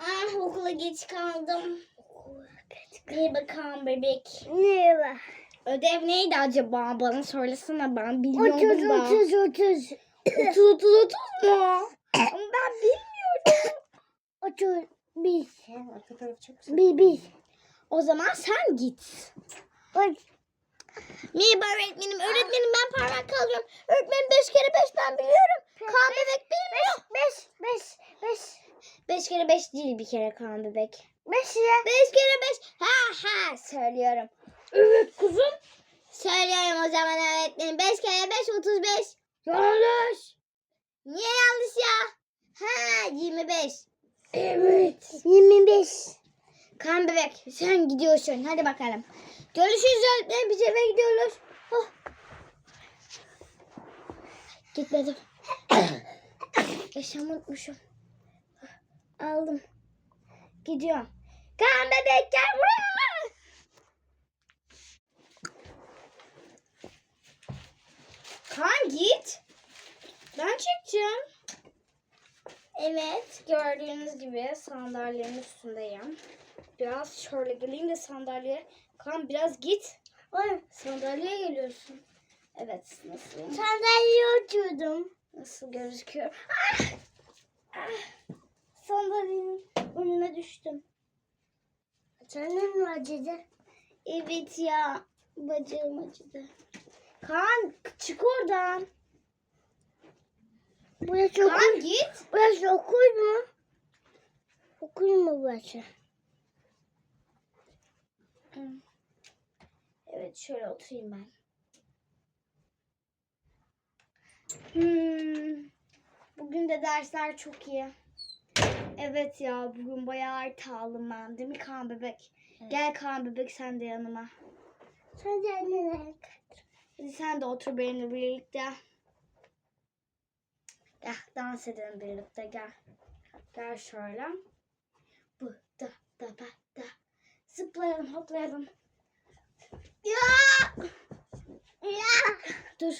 Ah okula geç kaldım. İyi bakalım bebek. Merhaba. Ödev neydi acaba? Bana söylesene ben bilmiyorum Otuz, da. otuz, otuz. 30 30 30 mu? Ama ben bilmiyorum. Otuz, bir. Arka taraf çok güzel. Bir, bir. O zaman sen git. Merhaba öğretmenim. Öğretmenim ben parmak kaldırıyorum. Öğretmenim 5 kere 5 ben biliyorum. Kaan bebek bilmiyor. Beş, beş, beş. 5 kere 5 değil bir kere Kaan bebek. Beş ya. 5 kere 5. Ha ha söylüyorum. Evet kızım. Söylüyorum o zaman öğretmenim. 5 kere 5 35. Yanlış. Niye yanlış ya? Ha 25. Evet. Yirmi beş. Kan bebek sen gidiyorsun. Hadi bakalım. Görüşürüz öğretmenim. Biz eve gidiyoruz. Oh. Gitmedim. Eşyamı unutmuşum. Aldım. Gidiyorum. Kan bebek gel buraya. Kan git. Ben çekeceğim. Evet, gördüğünüz gibi sandalyenin üstündeyim. Biraz şöyle geleyim de sandalye. Kan biraz git. Oy, Sandalyeye geliyorsun. Evet, nasıl? Sandalyeye oturdum. Nasıl gözüküyor? Ah! Ah! Sandalyenin önüne düştüm. Senin mi acıdı? Evet ya, bacağım acıdı. Kan çık oradan. Burası Kan okul. git. Burası okul mu? Okul mu burası? Evet şöyle oturayım ben. Hmm. Bugün de dersler çok iyi. Evet ya bugün bayağı artalım ben değil mi Kaan bebek? Gel Kaan bebek sen de yanıma. Sandalye. Hadi sen de otur benimle birlikte. Gel dans edelim birlikte gel. Gel şöyle. Bu da da ba da. Zıplayalım hoplayalım. Ya! Ya! Dur.